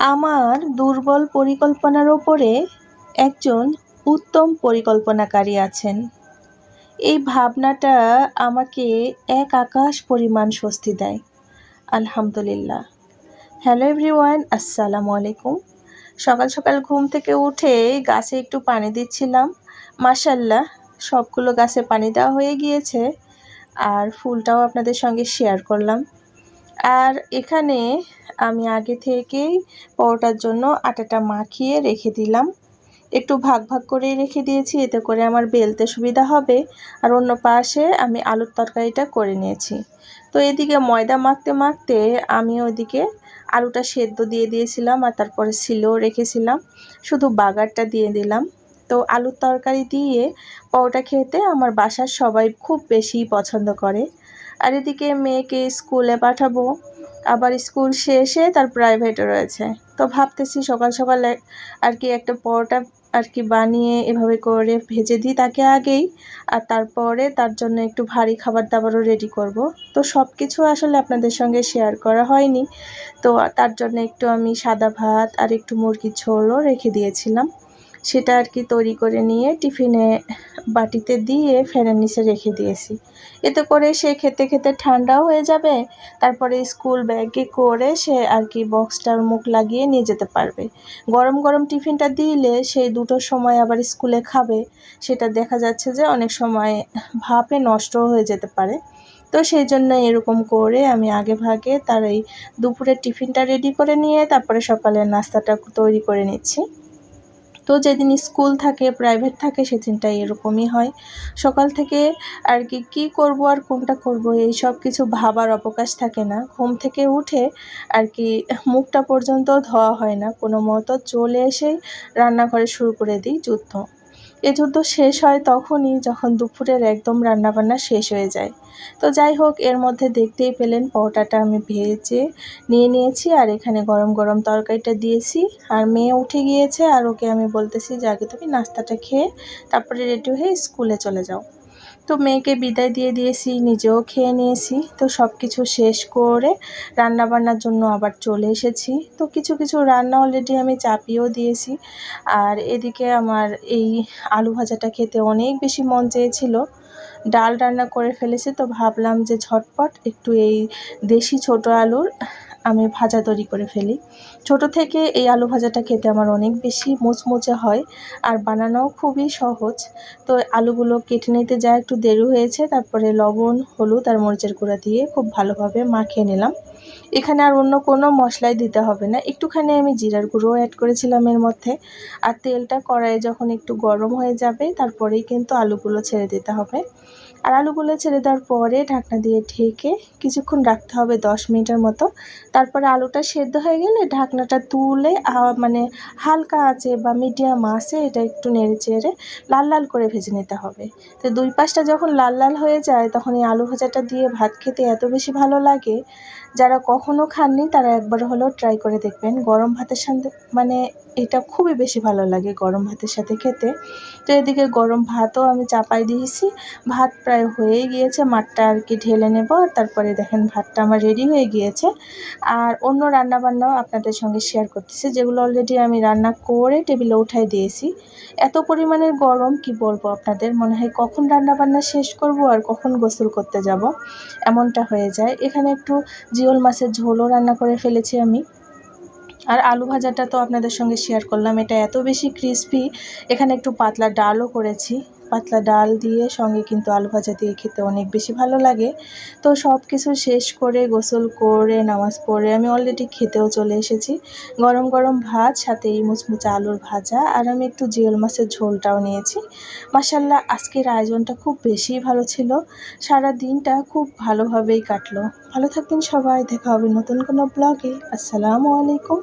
আমার দুর্বল পরিকল্পনার ওপরে একজন উত্তম পরিকল্পনাকারী আছেন। এই ভাবনাটা আমাকে এক আকাশ পরিমাণ স্বস্তি দেয়। আলহামদুলিল্লাহ। হ্যালো এভরিওয়ান, আসসালামু আলাইকুম। সকাল সকাল ঘুম থেকে উঠে গাছে একটু পানি দিচ্ছিলাম। মাসাল্লাহ সবগুলো গাছে পানি দেওয়া হয়ে গিয়েছে। আর ফুলটাও আপনাদের সঙ্গে শেয়ার করলাম। আর এখানে আমি আগে থেকেই পরোটার জন্য আটাটা মাখিয়ে রেখে দিলাম। একটু ভাগ ভাগ করে রেখে দিয়েছি, এতে করে আমার বেলতে সুবিধা হবে। আর অন্য পাশে আমি আলুর তরকারিটা করে নিয়েছি। তো এদিকে ময়দা মাখতে মাখতে আমি ওইদিকে আলুটা সেদ্ধ দিয়ে দিয়েছিলাম আর তারপরে সিলেও রেখেছিলাম। শুধু বাগারটা দিয়ে দিলাম। তো আলুর তরকারি দিয়ে পরোটা খেতে আমার বাসার সবাই খুব বেশি পছন্দ করে। আর এদিকে মেয়েকে স্কুলে পাঠাবো। আবার স্কুল শেষে তার প্রাইভেটও রয়েছে। তো ভাবতেছি সকাল সকাল আর কি একটা পরোটা আর কি বানিয়ে এভাবে করে ভেজে দিই তাকে আগেই। আর তারপরে তার জন্য একটু ভারী খাবার দাবারও রেডি করব। তো সব কিছু আসলে আপনাদের সঙ্গে শেয়ার করা হয়নি। তো তার জন্য একটু আমি সাদা ভাত আর একটু মুরগির ঝোলও রেখে দিয়েছিলাম। সেটা আর কি তৈরি করে নিয়ে টিফিনে বাটিতে দিয়ে ফ্যানের নিচে রেখে দিয়েছি। এতে করে সে খেতে খেতে ঠান্ডাও হয়ে যাবে, তারপরে স্কুল ব্যাগে করে সে আর কি বক্সটার মুখ লাগিয়ে নিয়ে যেতে পারবে। গরম গরম টিফিনটা দিলে সেই দুটোর সময় আবার স্কুলে খাবে, সেটা দেখা যাচ্ছে যে অনেক সময় ভাপে নষ্ট হয়ে যেতে পারে। তো সেই জন্য এরকম করে আমি আগে ভাগে তার এই দুপুরের টিফিনটা রেডি করে নিয়ে তারপরে সকালের নাস্তাটা তৈরি করে নিচ্ছি। তো যেদিন স্কুল থাকে প্রাইভেট থাকে সেদিনটা এরকমই হয়। সকাল থেকে আর কি, কী করব আর কোনটা করব, এই সব কিছু ভাবার অবকাশ থাকে না। ঘুম থেকে উঠে আর কি, মুখটা পর্যন্ত ধোয়া হয় না। কোনো মতো চলে এসেই রান্নাঘরে শুরু করে দিই যুদ্ধ। এ যুদ্ধ শেষ হয় তখনই যখন দুপুরের একদম রান্নাবান্না শেষ হয়ে যায়। তো যাই হোক, এর মধ্যে দেখতেই পেলেন পরোটাটা আমি ভেজে নিয়ে নিয়েছি আর এখানে গরম গরম তরকারিটা দিয়েছি। আর মেয়ে উঠে গিয়েছে আর ওকে আমি বলতেছি, যে আগে তুমি নাস্তাটা খেয়ে তারপরে রেডি হয়ে স্কুলে চলে যাও। তো মেয়েকে বিদায় দিয়ে দিয়েছি, নিজেও খেয়ে নিয়েছি। তো সব কিছু শেষ করে রান্না বান্নার জন্য আবার চলে এসেছি। তো কিছু কিছু রান্না অলরেডি আমি চাপিয়েও দিয়েছি। আর এদিকে আমার এই আলু ভাজাটা খেতে অনেক বেশি মন চেয়েছিল। ডাল রান্না করে ফেলেছি, তো ভাবলাম যে ঝটপট একটু এই দেশি ছোট আলুর আমি ভাজা তৈরি করে ফেলি। ছোট থেকে এই আলু ভাজাটা খেতে আমার অনেক বেশি মুচমুচে হয় আর বানানোও খুবই সহজ। তো আলুগুলো কেটে নিতে যা একটু দেরি হয়েছে, তারপরে লবণ, হলুদ আর মরিচের গুঁড়া দিয়ে খুব ভালোভাবে মাখিয়ে নিলাম। এখানে আর অন্য কোনো মশলাই দিতে হবে না। একটুখানি আমি জিরার গুঁড়ো অ্যাড করেছিলাম এর মধ্যে। আর তেলটা কড়াইয়ে যখন একটু গরম হয়ে যাবে, তারপরেই কিন্তু আলুগুলো ছেড়ে দিতে হবে। আর আলুগুলো ছেড়ে দেওয়ার পরে ঢাকনা দিয়ে ঢেকে কিছুক্ষণ রাখতে হবে দশ মিনিটের মতো। তারপরে আলুটা সেদ্ধ হয়ে গেলে ঢাকনাটা তুলে মানে হালকা আছে বা মিডিয়াম আছে এটা একটু নেড়ে চেড়ে লাল লাল করে ভেজে নিতে হবে। তো দুই পাশটা যখন লাল লাল হয়ে যায়, তখন এই আলু ভাজাটা দিয়ে ভাত খেতে এত বেশি ভালো লাগে, যারা কখনও খাননি তারা একবার হলেও ট্রাই করে দেখবেন। গরম ভাতের সাথে মানে এটা খুবই বেশি ভালো লাগে গরম ভাতের সাথে খেতে। তো এদিকে গরম ভাতও আমি চাপাই দিয়েছি। ভাত প্রায় হয়েই গিয়েছে, মাঠটা আর কি ঢেলে নেব। তারপরে দেখেন ভাতটা আমার রেডি হয়ে গিয়েছে। আর অন্য রান্নাবান্নাও আপনাদের সঙ্গে শেয়ার করতেছি, যেগুলো অলরেডি আমি রান্না করে টেবিলে উঠাই দিয়েছি। এত পরিমাণের গরম, কি বলব আপনাদের? মনে হয় কখন রান্নাবান্না শেষ করব আর কখন গোসল করতে যাব? এমনটা হয়ে যায়। এখানে একটু জিওল মাছের ঝোলও রান্না করে ফেলেছি আমি। আর আলু ভাজাটা তো আপনাদের সঙ্গে শেয়ার করলাম, এটা এত বেশি ক্রিসপি এখানে একটু পাতলা ডালও করেছি, পাতলা ডাল দিয়ে সঙ্গে কিন্তু আলু ভাজা দিয়ে খেতে অনেক বেশি ভালো লাগে। তো সব কিছু শেষ করে, গোসল করে, নামাজ পড়ে আমি অলরেডি খেতেও চলে এসেছি। গরম গরম ভাত, সাথে এই মুচমুচে আলুর ভাজা, আর আমি একটু জিওল মাছের ঝোলটাও নিয়েছি। মাসাল্লাহ আজকের আয়োজনটা খুব বেশি ভালো ছিল। সারা দিনটা খুব ভালোভাবেই কাটলো। ভালো থাকবেন সবাই, দেখা হবে নতুন কোনো ব্লগে আসসালামু আলাইকুম।